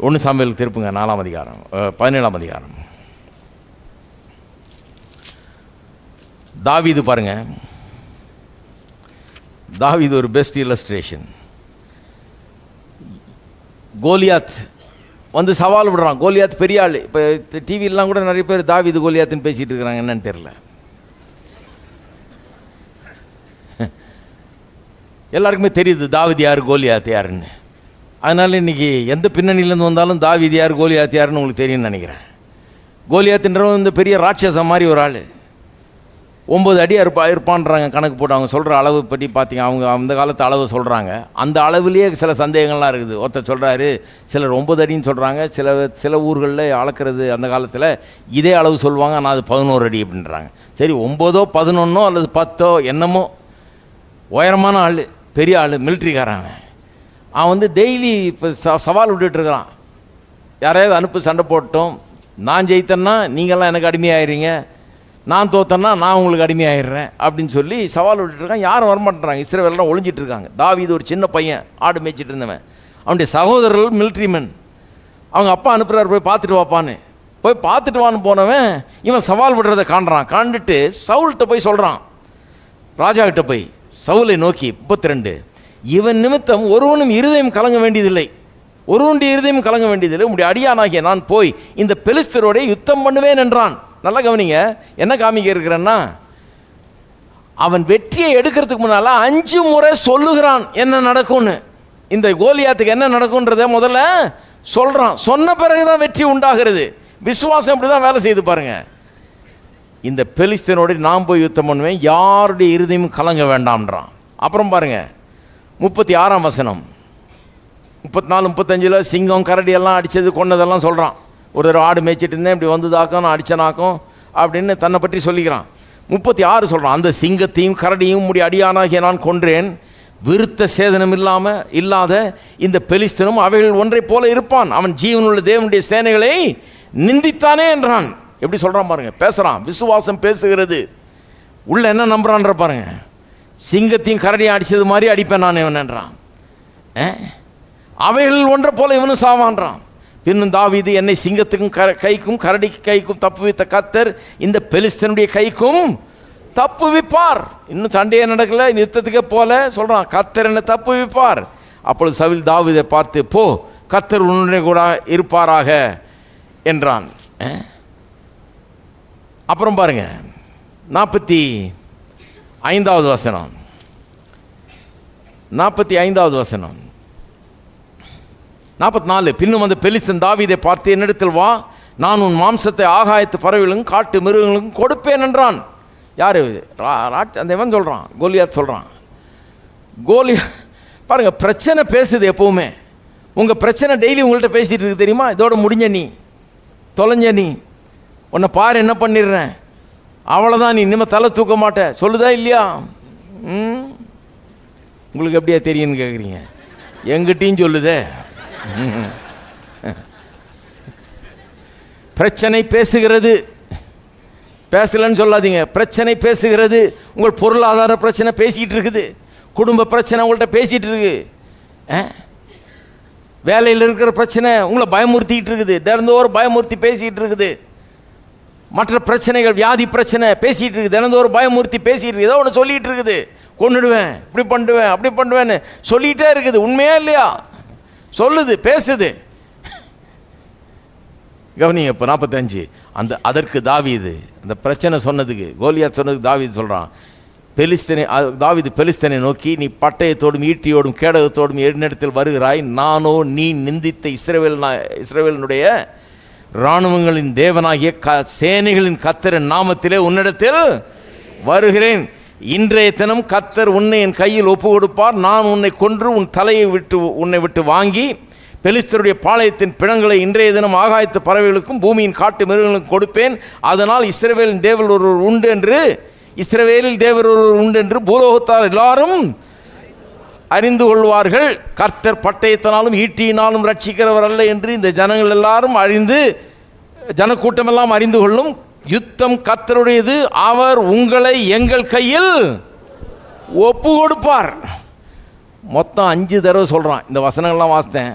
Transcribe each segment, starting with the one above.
ஒன்று சாமியல் திருப்புங்க நாலாம் அதிகாரம். பதினேழாம் அதிகாரம். தாவீது பாருங்க. தாவிது ஒரு பெஸ்ட் இல்லஸ்ட்ரேஷன் கோலியாத் வந்து சவால் விடுறான். கோலியாத் பெரிய ஆள். இப்போ டிவிலாம் கூட நிறைய பேர் தாவீது கோலியாத்துன்னு பேசிகிட்டு இருக்கிறாங்க. என்னன்னு தெரில எல்லாருக்குமே தெரியுது தாவிது யார் கோலியாத் யாருன்னு. அதனால் இன்றைக்கி எந்த பின்னணியிலேருந்து வந்தாலும் தாவீது யார் கோலியாத் யாருன்னு உங்களுக்கு தெரியும்னு நினைக்கிறேன். கோலியாத்துன்றவன் இந்த பெரிய ராட்சசம் மாதிரி ஒரு ஆள். ஒம்பது அடி இருப்பா இருப்பான்றாங்க கணக்கு போட்டு அவங்க சொல்கிற அளவு பற்றி பார்த்திங்க அவங்க அந்த காலத்து அளவு சொல்கிறாங்க அந்த அளவுலேயே சில சந்தேகங்கள்லாம் இருக்குது. ஒருத்தர் சொல்கிறாரு சிலர் ஒம்பது அடின்னு சொல்கிறாங்க சில சில ஊர்களில் அளக்கிறது அந்த காலத்தில் இதே அளவு சொல்லுவாங்க ஆனால் அது பதினோரு அடி அப்படின்றாங்க. சரி ஒம்போதோ பதினொன்னோ அல்லது பத்தோ என்னமோ உயரமான ஆள் பெரிய ஆள் மிலிட்ரிக்காரன் அவன். வந்து டெய்லி இப்போ ச சவால் விட்டுட்டு இருக்கிறான். யாரையாவது அனுப்பு சண்டை போட்டோம். நான் ஜெயித்தேன்னா நீங்கள்லாம் எனக்கு அடிமையாயிறீங்க நான் தோத்தேன்னா நான் உங்களுக்கு அடிமையாயிடுறேன் அப்படின்னு சொல்லி சவால் விட்டுட்டு இருக்கான். யாரும் வரமாட்டேறாங்க இஸ்ரேவெல்லாம் ஒழிஞ்சிட்டு இருக்காங்க. தாவிது ஒரு சின்ன பையன் ஆடு மேய்ச்சிட்டு இருந்தவன். அவனுடைய சகோதரர்கள் மிலிட்ரிமேன். அவங்க அப்பா அனுப்புகிறார் போய் பார்த்துட்டு வாப்பான்னு போய் பார்த்துட்டு வான்னு போனவன் இவன் சவால் விடுறதை காண்றான். காண்டுட்டு சவுல்கிட்ட போய் சொல்கிறான் ராஜா கிட்ட போய் சவுலை நோக்கி முப்பத்தி ரெண்டு இவன் நிமித்தம் ஒருவனும் இருதயம் கலங்க வேண்டியதில்லை. ஒருவனுடைய இருதயம் கலங்க வேண்டியதில்லை. உம்முடைய அடியானாகிய நான் போய் இந்த பெலிஸ்தரோட யுத்தம் பண்ணுவேன் என்றான். நல்லா கவனிங்க. என்ன காமிக்க இருக்கிறேன்னா அவன் வெற்றியை எடுக்கிறதுக்கு முன்னால் அஞ்சு முறை சொல்லுகிறான் என்ன நடக்கும்னு. இந்த கோலியாத்துக்கு என்ன நடக்கும்ன்றத முதல்ல சொல்கிறான் சொன்ன பிறகு தான் வெற்றி உண்டாகிறது. விசுவாசம் இப்படி தான் வேலை செய்து பாருங்க. இந்த பெலிஸ்தீனோட நான் போய் யுத்தம் பண்ணுவேன் யாருடைய இருதயமும் கலங்க வேண்டாம்ன்றான். அப்புறம் பாருங்கள் முப்பத்தி ஆறாம் வசனம். முப்பத்தி நாலு முப்பத்தஞ்சில் சிங்கம் கரடி எல்லாம் அடித்தது கொன்னதெல்லாம் சொல்கிறான் ஒரு ஒரு ஆடு மேய்ச்சிட்டு இருந்தேன் இப்படி வந்ததாக்கும் நான் அடித்தனாக்கும் அப்படின்னு தன்னை பற்றி சொல்லிக்கிறான். முப்பத்தி ஆறு சொல்கிறான் அந்த சிங்கத்தையும் கரடியும் முடி அடியானாகிய நான் கொன்றேன். விருத்த சேதனம் இல்லாமல் இல்லாத இந்த பெலிஸ்தனும் அவைகள் ஒன்றைப் போல இருப்பான். அவன் ஜீவனுள்ள தேவனுடைய சேனைகளை நிந்தித்தானே என்றான். எப்படி சொல்கிறான் பாருங்கள் பேசுகிறான் விசுவாசம் பேசுகிறது. உள்ள என்ன நம்புறான்ற பாருங்கள் சிங்கத்தையும் கரடியும் அடித்தது மாதிரி அடிப்பேன் நான் இவனன்றான் அவைகள் ஒன்றை போல இவனும் சாவான்றான். பின்னும் தாவிது என்னை சிங்கத்துக்கும் க கைக்கும் கரடிக்கு கைக்கும் தப்புவித்த கத்தர் இந்த பெலிஸ்தனுடைய கைக்கும் தப்புவிப்பார் இன்னும் சண்டையே நடக்கலை நிறுத்தத்துக்கே போல சொல்கிறான் கத்தர் என்னை தப்புவிப்பார் அப்பொழுது சவில் தாவீதை பார்த்து போ கத்தர் உன்னுடைய கூட இருப்பாராக என்றான். அப்புறம் பாருங்க நாற்பத்தி ஐந்தாவது வசனம். நாற்பத்தி ஐந்தாவது வசனம். நாற்பத்தி நாலு பின்னும் அந்த பெலிஸ்தன் தாவிதை பார்த்து என்னிடத்தில் வா நான் உன் மாம்சத்தை ஆகாயத்து பறவைகளுக்கும் காட்டு மிருகங்களுக்கும் கொடுப்பேன் என்றான். யார் அந்த இவன் சொல்கிறான் கோலியாத் சொல்கிறான் கோலி பாருங்கள் பிரச்சனை பேசுது எப்போவுமே. உங்கள் பிரச்சனை டெய்லி உங்கள்கிட்ட பேசிகிட்டு இருக்கு தெரியுமா? இதோட முடிஞ்ச நீ தொலைஞ்ச நீ. உன்னை பாரு என்ன பண்ணிடுறேன்? அவ்வளோதான் நீ இனிமேல் தலை தூக்க மாட்ட. சொல்லுதா இல்லையா? ம்? உங்களுக்கு எப்படியா தெரியும்னு கேட்குறீங்க எங்கிட்டையும் சொல்லுதே. பிரச்சனை பேசுகிறது. பேசலன்னு சொல்லாதீங்க. பிரச்சனை பேசுகிறது. உங்கள் பொருளாதார பிரச்சனை பேசிக்கிட்டு இருக்குது. குடும்ப பிரச்சனை உங்கள்கிட்ட பேசிகிட்டு இருக்கு. ஆ? வேலையில் இருக்கிற பிரச்சனை உங்களை பயமுறுத்திக்கிட்டு இருக்குது. தினந்தோறும் பயமுறுத்தி பேசிக்கிட்டு இருக்குது. மற்ற பிரச்சனைகள் வியாதி பிரச்சனை பேசிகிட்டு இருக்குது. தினந்தோறும் பயமூர்த்தி பேசிகிட்டு இருக்குது. ஏதோ ஒன்று சொல்லிகிட்டு இருக்குது. கொன்னுடுவேன். இப்படி பண்ணுவேன் அப்படி பண்ணுவேன்னு சொல்லிகிட்டே இருக்குது. உண்மையா இல்லையா? சொல்லுது பேசுது. கவனிங்க இப்போ நாற்பத்தஞ்சு அந்த அதற்கு தாவிது அந்த பிரச்சனை சொன்னதுக்கு கோலியா சொன்னதுக்கு தாவிது சொல்கிறான் பெலிஸ்தனை தாவிது பெலிஸ்தனை நோக்கி நீ பட்டயத்தோடும் ஈட்டியோடும் கேடகத்தோடும் என்னிடத்தில் வருகிறாய். நானோ நீ நிந்தித்த இஸ்ரவேல் நான் இஸ்ரவேலினுடைய இராணுவங்களின் தேவனாகிய க சேனைகளின் கத்தரின் நாமத்திலே உன்னிடத்தில் வருகிறேன். இன்றைய தினம் கத்தர் உன்னை என் கையில் ஒப்பு கொடுப்பார் நான் உன்னை கொன்று உன் தலையை விட்டு உன்னை விட்டு வாங்கி பெலிஸ்தருடைய பாளையத்தின் பிணங்களை இன்றைய தினம் ஆகாயத்து பறவைகளுக்கும் பூமியின் காட்டு மிருகங்களுக்கும் கொடுப்பேன். அதனால் இஸ்ரவேலின் தேவர் ஒருவர் உண்டு என்று இஸ்ரவேலில் தேவர் ஒருவர் உண்டு என்று பூலோகத்தார் எல்லாரும் அறிந்து கொள்வார்கள். கர்த்தர் பட்டயத்தினாலும் ஈட்டியினாலும் ரட்சிக்கிறவர் அல்ல என்று இந்த ஜனங்கள் எல்லாரும் அறிந்து ஜனக்கூட்டமெல்லாம் அறிந்து கொள்ளும் யுத்தம் கர்த்தருடையது. அவர் உங்களை எங்கள் கையில் ஒப்பு கொடுப்பார். மொத்தம் அஞ்சு தடவை சொல்கிறான் இந்த வசனங்கள்லாம் வாசித்தேன்.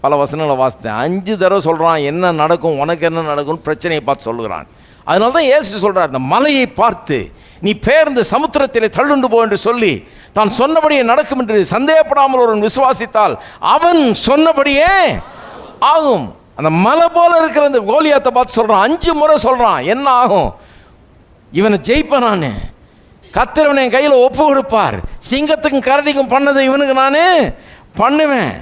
பல வசனங்களை வாசித்தேன். அஞ்சு தடவை சொல்கிறான் என்ன நடக்கும் உனக்கு என்ன நடக்கும்னு பிரச்சனையை பார்த்து சொல்லுகிறான். அதனால தான் ஏசு சொல்கிறார் அந்த மலையை பார்த்து நீ பேர்ந்து சமுத்திரத்திலே தள்ளுண்டு போ என்று சொல்லி தான் சொன்னபடியே நடக்கும் என்று சந்தேகப்படாமல் ஒருவன் விசுவாசித்தால் அவன் சொன்னபடியே ஆகும். அந்த மலை போல இருக்கிற அந்த கோலியாத்தை பார்த்து சொல்கிறான் அஞ்சு முறை சொல்கிறான் என்ன ஆகும்? இவனை ஜெயிப்பேன் நான். கத்திரவனை என் கையில் ஒப்பு கொடுப்பார். சிங்கத்துக்கும் கரடிக்கும் பண்ணதை இவனுக்கு நான் பண்ணுவேன்.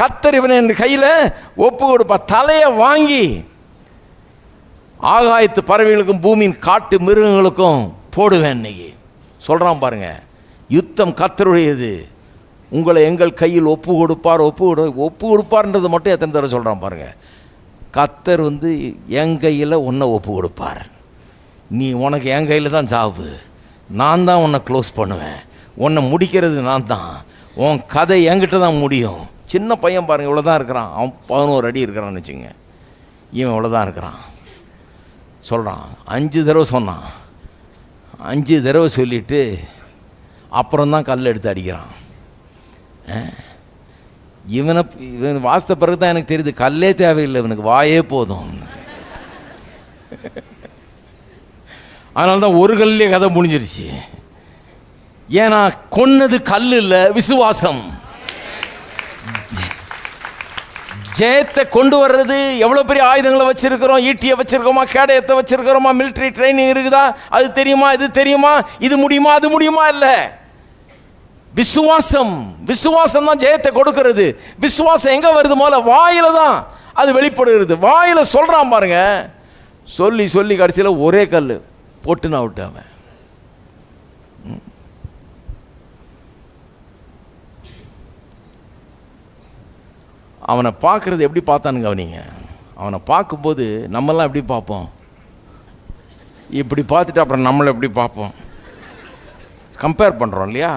கத்தர் இவனை என் கையில் ஒப்பு கொடுப்பார். தலையை வாங்கி ஆகாயத்து பறவைகளுக்கும் பூமியின் காட்டு மிருகங்களுக்கும் போடுவேன் இன்னைக்கு சொல்கிறான் பாருங்கள் யுத்தம் கத்தருடையது உங்களை எங்கள் கையில் ஒப்பு கொடுப்பார் ஒப்பு கொடு ஒப்பு கொடுப்பார்ன்றது மட்டும் எத்தனை தடவை சொல்கிறான் பாருங்கள் கத்தர் வந்து என் கையில் உன்னை ஒப்பு கொடுப்பார். நீ உனக்கு என் கையில் தான் சாவு. நான் தான் உன்னை க்ளோஸ் பண்ணுவேன். உன்னை முடிக்கிறது நான் தான். உன் கதை என்கிட்ட தான் முடியும். சின்ன பையன் பாருங்க இவ்வளோ தான் இருக்கிறான். அவன் பதினோரு அடி இருக்கிறான்னு வச்சுங்க இவன் இவ்வளோ தான் இருக்கிறான். சொல்கிறான் அஞ்சு தடவை சொன்னான். அஞ்சு தடவை சொல்லிட்டு அப்புறம்தான் கல் எடுத்து அடிக்கிறான். இவனை இவன் வாஸ்த பிறகு தான் எனக்கு தெரியுது கல்லே தேவையில்லை இவனுக்கு வாயே போதும். அதனால தான் ஒரு கல்லே கதை முடிஞ்சிருச்சு. ஏன்னா கொன்னது கல் இல்லை விசுவாசம். ஜெயத்தை கொண்டு வர்றது எவ்வளோ பெரிய ஆயுதங்களை வச்சிருக்கிறோம் ஈட்டியை வச்சிருக்கோமா கேடயத்தை வச்சிருக்கிறோமா மிலிட்ரி ட்ரைனிங் இருக்குதா? அது தெரியுமா இது தெரியுமா? இது முடியுமா அது முடியுமா இல்லை? விசுவாசம். விசுவாசம் தான் ஜெயத்தை கொடுக்கறது. விசுவாசம் எங்கே வருது? முதல்ல வாயில தான் அது வெளிப்படுகிறது. வாயில சொல்கிறான் பாருங்க. சொல்லி சொல்லி கடைசியில் ஒரே கல் போட்டுன்னு நான் விட்டவன் அவனை பார்க்குறது எப்படி பார்த்தானுங்க அவனிங்க அவனை பார்க்கும்போது நம்மெல்லாம் எப்படி பார்ப்போம்? இப்படி பார்த்துட்டு அப்புறம் நம்மளை எப்படி பார்ப்போம்? கம்பேர் பண்ணுறோம் இல்லையா?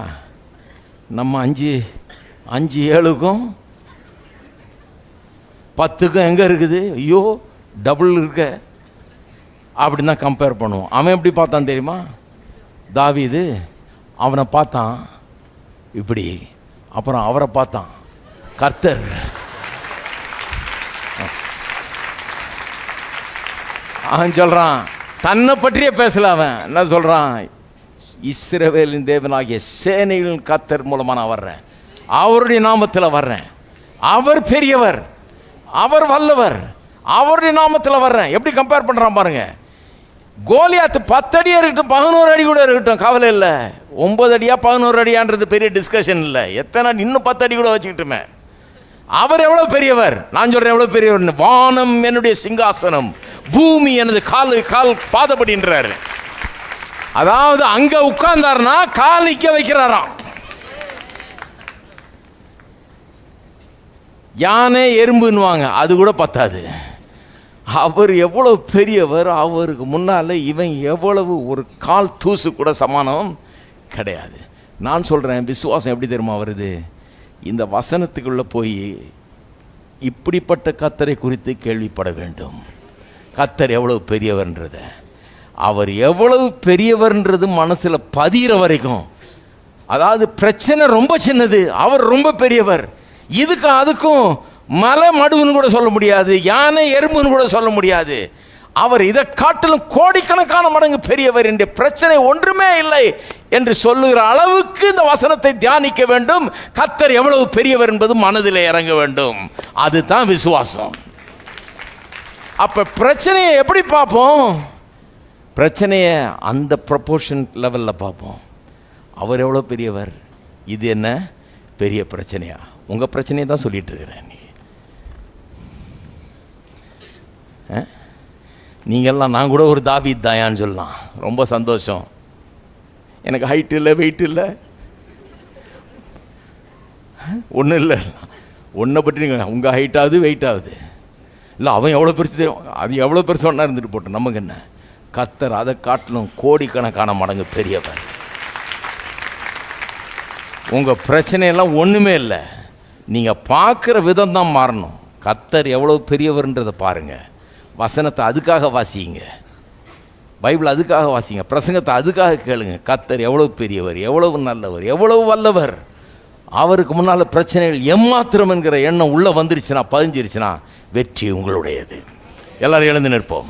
நம்ம அஞ்சு அஞ்சு ஏழுக்கும் பத்துக்கும் எங்கே இருக்குது? ஐயோ டபுள் இருக்க. அப்படின்னு தான் கம்பேர் பண்ணுவோம். அவன் எப்படி பார்த்தான் தெரியுமா? தாவீது அவனை பார்த்தான் இப்படி. அப்புறம் அவரை பார்த்தான் கர்த்தர். அவன் சொல்கிறான் தன்னை பற்றியே பேசல அவன். என்ன சொல்கிறான் இஸ்ரவேலின் தேவனாகிய சேனைகளின் கத்தர் மூலமாக நான் வர்றேன். அவருடைய நாமத்தில் வர்றேன். அவர் பெரியவர் அவர் வல்லவர் அவருடைய நாமத்தில் வர்றேன். எப்படி கம்பேர் பண்ணுறான் பாருங்கள் கோலியாத்து பத்து அடியாக இருக்கட்டும் பதினோரு அடி கூட இருக்கட்டும் கவலை இல்லை. ஒன்பது அடியா பதினோரு அடியான்றது பெரிய டிஸ்கஷன் இல்லை. எத்தனை இன்னும் பத்து அடி கூட வச்சுக்கிட்டுமே. அவர் எவ்வளவு பெரியவர்? நான் சொல்றேன் எவ்வளவு பெரியவர்? வானம் என்னுடைய சிங்காசனம். பூமி எனது கால் கால் பாதப்படின்றாரு அதாவது அங்க உட்கார்ந்தார்னா கால் நிக்க வைக்கிறாராம். யானை எறும்புன்னுவாங்க அது கூட பத்தாது. அவர் எவ்வளவு பெரியவர்? அவருக்கு முன்னால் இவன் எவ்வளவு ஒரு கால் தூசு கூட சமானம் கிடையாது. நான் சொல்கிறேன் விசுவாசம் எப்படி தெரியுமா வருது? இந்த வசனத்துக்குள்ளே போய் இப்படிப்பட்ட கத்தரை குறித்து கேள்விப்பட வேண்டும். கத்தர் எவ்வளவு பெரியவர்ன்றத. அவர் எவ்வளவு பெரியவர்ன்றது மனசில் பதிகிற வரைக்கும். அதாவது பிரச்சனை ரொம்ப சின்னது. அவர் ரொம்ப பெரியவர். இதுக்கும் அதுக்கும் மலை மடுவுன்னு கூட சொல்ல முடியாது. யானை எறும்புன்னு கூட சொல்ல முடியாது. அவர் இதை காட்டிலும் கோடிக்கணக்கான மடங்கு பெரியவர். என்ற பிரச்சனை ஒன்றுமே இல்லை என்று சொல்லுகிற அளவுக்கு இந்த வசனத்தை தியானிக்க வேண்டும். கத்தர் எவ்வளவு பெரியவர் என்பது மனதில் இறங்க வேண்டும். அதுதான் விசுவாசம். அப்ப பிரச்சனையை எப்படி பார்ப்போம்? பிரச்சனையை அந்த ப்ரொபோர்ஷன் லெவலில் பார்ப்போம். அவர் எவ்வளோ பெரியவர்? இது என்ன? பெரிய பிரச்சனையா? உங்கள் பிரச்சனையை தான் சொல்லிட்டு இருக்கிறேன் நீ. நீங்கள்லாம் நான் கூட ஒரு தாவித் தாயான்னு சொல்லலாம். ரொம்ப சந்தோஷம். எனக்கு ஹைட் இல்லை வெயிட் இல்லை. ஒன்றும் இல்லை. ஒன்றை பற்றி நீங்கள் உங்கள் ஹைட் ஆகுது வெயிட் ஆகுது. இல்லை அவன் எவ்வளோ பெருசு தெரியும்? அது எவ்வளோ பெருசு ஒன்றா இருந்துட்டு போட்டோம். நமக்கு என்ன? கத்தர் அதை காட்டிலும் கோடிக்கணக்கான மடங்கு பெரியவர். உங்கள் பிரச்சனையெல்லாம் ஒன்றுமே இல்லை. நீங்கள் பார்க்குற விதம் தான் மாறணும். கத்தர் எவ்வளோ பெரியவர்ன்றதை பாருங்கள் வசனத்தை அதுக்காக வாசிங்க. பைபிள் அதுக்காக வாசிங்க. பிரசங்கத்தை அதுக்காக கேளுங்க. கத்தர் எவ்வளவு பெரியவர் எவ்வளவு நல்லவர் எவ்வளவு வல்லவர். அவருக்கு முன்னால் பிரச்சனைகள் எம்மாத்திரம் என்கிற எண்ணம் உள்ளே வந்துருச்சுன்னா பதிஞ்சிருச்சுன்னா வெற்றி உங்களுடையது. எல்லாரும் எழுந்து நிற்போம்.